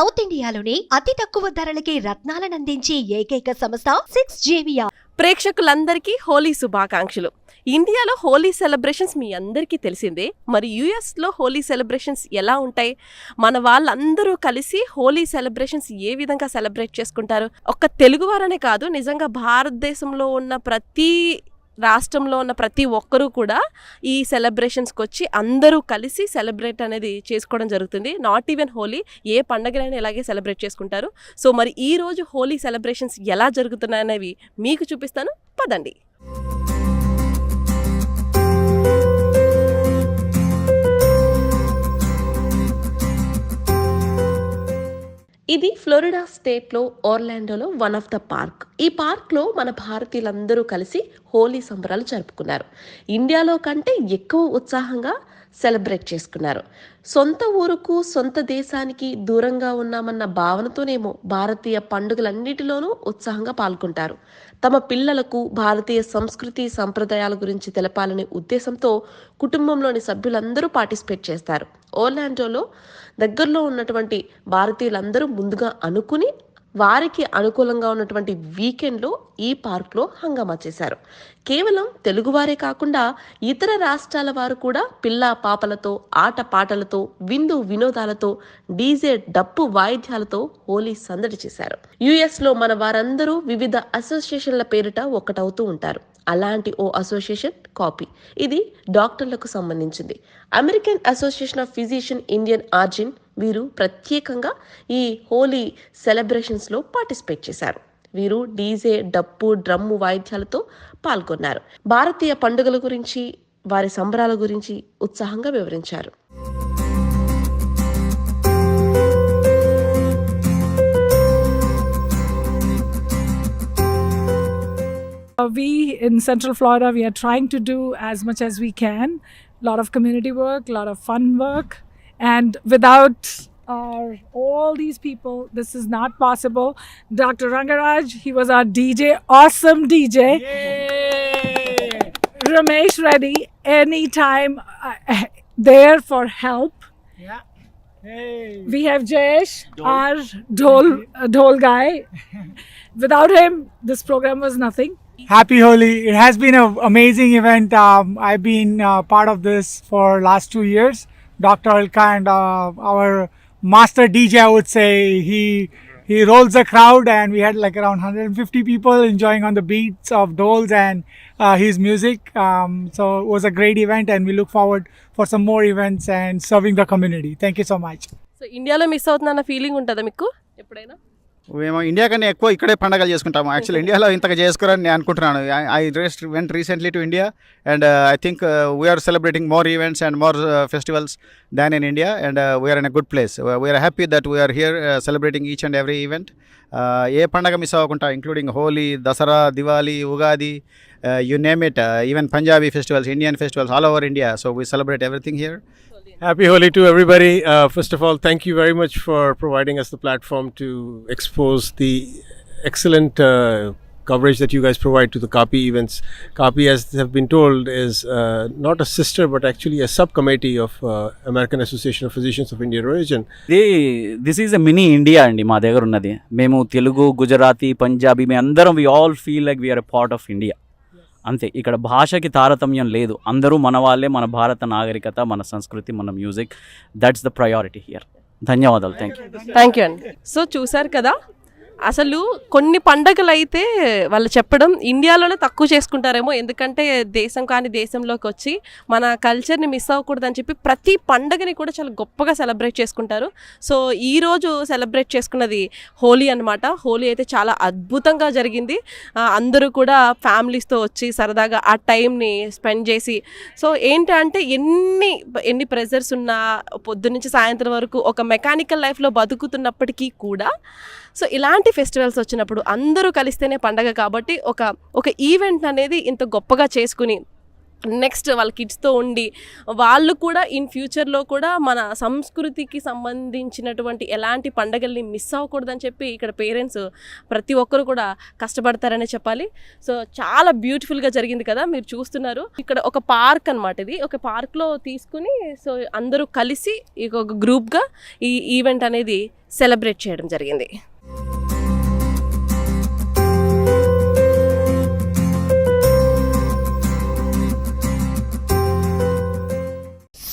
South ఇండియాలోని అతి తక్కువ ధరలకి రత్నాలనందించే ఏకైక సంస్థ సిక్స్ జేవియా ప్రేక్షకులందరికీ హోలీ శుభాకాంక్షలు. ఇండియాలో హోలీ సెలబ్రేషన్స్ మీ అందరికీ తెలిసిందే. మరి యుఎస్లో హోలీ సెలబ్రేషన్స్ ఎలా ఉంటాయి? మన వాళ్ళందరూ కలిసి హోలీ సెలబ్రేషన్స్ ఏ విధంగా సెలబ్రేట్ చేసుకుంటారు? ఒక్క తెలుగువారనే కాదు నిజంగా భారతదేశంలో ఉన్న ప్రతి రాష్ట్రంలో ఉన్న ప్రతి ఒక్కరూ కూడా ఈ సెలబ్రేషన్స్కి వచ్చి అందరూ కలిసి సెలబ్రేట్ అనేది చేసుకోవడం జరుగుతుంది. నాట్ ఈవెన్ హోలీ ఏ పండగలైనా ఇలాగే సెలబ్రేట్ చేసుకుంటారు. సో మరి ఈరోజు హోలీ సెలబ్రేషన్స్ ఎలా జరుగుతున్నాయనేవి మీకు చూపిస్తాను. పదండి. ఇది ఫ్లోరిడా స్టేట్లో ఓర్లాండోలో వన్ ఆఫ్ ద పార్క్. ఈ పార్క్లో మన భారతీయులందరూ కలిసి హోలీ సంబరాలు జరుపుకున్నారు. ఇండియాలో కంటే ఎక్కువ ఉత్సాహంగా సెలబ్రేట్ చేసుకున్నారు. సొంత ఊరుకు సొంత దేశానికి దూరంగా ఉన్నామన్న భావనతోనేమో భారతీయ పండుగలన్నిటిలోనూ ఉత్సాహంగా పాల్గొంటారు. తమ పిల్లలకు భారతీయ సంస్కృతి సంప్రదాయాల గురించి తెలపాలనే ఉద్దేశంతో కుటుంబంలోని సభ్యులందరూ పార్టిసిపేట్ చేస్తారు. ఓర్లాండోలో దగ్గరలో ఉన్నటువంటి భారతీయులందరూ ముందుగా అనుకుని వారికి అనుకూలంగా ఉన్నటువంటి వీకెండ్లో ఈ పార్క్లో హంగామా చేశారు. కేవలం తెలుగువారే కాకుండా ఇతర రాష్ట్రాల వారు కూడా పిల్ల పాపలతో ఆట పాటలతో విందు వినోదాలతో డీజే డప్పు వాయిద్యాలతో హోలీ సందడి చేశారు. యుఎస్లో మన వారందరూ వివిధ అసోసియేషన్ల పేరిట ఒకటవుతూ ఉంటారు. అలాంటి ఓ అసోసియేషన్ కాపీ. ఇది డాక్టర్లకు సంబంధించింది. American Association of Physician Indian origin వీరు ప్రత్యేకంగా ఈ హోలీ సెలబ్రేషన్స్లో పార్టిసిపేట్ చేశారు. వీరు డీజే డప్పు డ్రమ్ము వాయిద్యాలతో పాల్గొన్నారు. భారతీయ పండుగల గురించి వారి సంబరాల గురించి ఉత్సాహంగా వివరించారు. We in Central Florida, we are trying to do as much as we can. A lot of community work, a lot of fun work, and without our all these people, this is not possible. Dr. Rangaraj, he was our DJ, awesome DJ. Ramesh Reddy, anytime uh, there for help. Yeah. Hey. We have Jayesh, our dhol, uh, dhol guy. Without him, this program was nothing. Happy Holi. It has been an amazing event. Um, I've been uh, part of this for last two years. Dr. Alka and uh, our master DJ, I would say, he he rolls the crowd, and we had like around 150 people enjoying on the beats of doles and uh, his music. Um, so it was a great event, and we look forward for some more events and serving the community. Thank you so much. So ఇండియాలో miss అవుతుందన్న feeling ఉంటుందా మీకు ఎప్పుడైనా మేము India కన్నా ఎక్కువ ఇక్కడే పండగలు చేసుకుంటాము. యాక్చువల్ ఇండియాలో ఇంతగా చేసుకోరని నేను అనుకుంటున్నాను. I rest went recently to India and I think we're celebrating more events and more festivals than in India and we're in a good place we're happy that we're here celebrating each and every event ఏ పండగ miss అవ్వకుండా including Holi Dasara Diwali Ugadi you name it even Punjabi festivals Indian festivals all over India so we celebrate everything here Happy Holi to everybody. Uh, first of all, thank you very much for providing us the platform to expose the excellent uh, coverage that you guys provide to the CAPI events. CAPI, as have been told, is uh, not a sister but actually a subcommittee of uh, American Association of Physicians of Indian origin. ఇది this is a mini India అండి మా దగ్గర ఉన్నది మేము తెలుగు గుజరాతీ పంజాబీ మేము అందరం we all feel like we are a part of India అంతే. ఇక్కడ భాషకి తారతమ్యం లేదు. అందరూ మన వాళ్ళే మన భారత నాగరికత మన సంస్కృతి మన music. That's the priority here ధన్యవాదాలు. థ్యాంక్ యూ థ్యాంక్ యూ అండి. సో చూసారు కదా అసలు కొన్ని పండగలు అయితే వాళ్ళు చెప్పడం ఇండియాలోనే తక్కువ చేసుకుంటారేమో ఎందుకంటే దేశం కానీ దేశంలోకి వచ్చి మన కల్చర్ని మిస్ అవ్వకూడదని చెప్పి ప్రతి పండగని కూడా చాలా గొప్పగా సెలబ్రేట్ చేసుకుంటారు. సో ఈ రోజు సెలబ్రేట్ చేసుకున్నది హోలీ అన్నమాట. హోలీ అయితే చాలా అద్భుతంగా జరిగింది. అందరూ కూడా ఫ్యామిలీస్తో వచ్చి సరదాగా ఆ టైంని స్పెండ్ చేసి సో ఏంటంటే ఎన్ని ఎన్ని ప్రెజర్స్ ఉన్నా పొద్దున్నుంచి సాయంత్రం వరకు ఒక మెకానికల్ లైఫ్లో బతుకుతున్నప్పటికీ కూడా సో ఇలాంటి ఫెస్టివల్స్ వచ్చినప్పుడు అందరూ కలిస్తేనే పండగ కాబట్టి ఒక ఒక ఈవెంట్ అనేది ఇంత గొప్పగా చేసుకుని నెక్స్ట్ వాళ్ళ కిడ్స్తో ఉండి వాళ్ళు కూడా ఇన్ ఫ్యూచర్లో కూడా మన సంస్కృతికి సంబంధించినటువంటి ఎలాంటి పండగల్ని మిస్ అవ్వకూడదని చెప్పి ఇక్కడ పేరెంట్స్ ప్రతి ఒక్కరు కూడా కష్టపడతారనే చెప్పాలి. సో చాలా బ్యూటిఫుల్గా జరిగింది కదా మీరు చూస్తున్నారు. ఇక్కడ ఒక పార్క్ అనమాట ఇది. ఒక పార్క్లో తీసుకుని సో అందరూ కలిసి ఒక గ్రూప్గా ఈ ఈవెంట్ అనేది సెలబ్రేట్ చేయడం జరిగింది.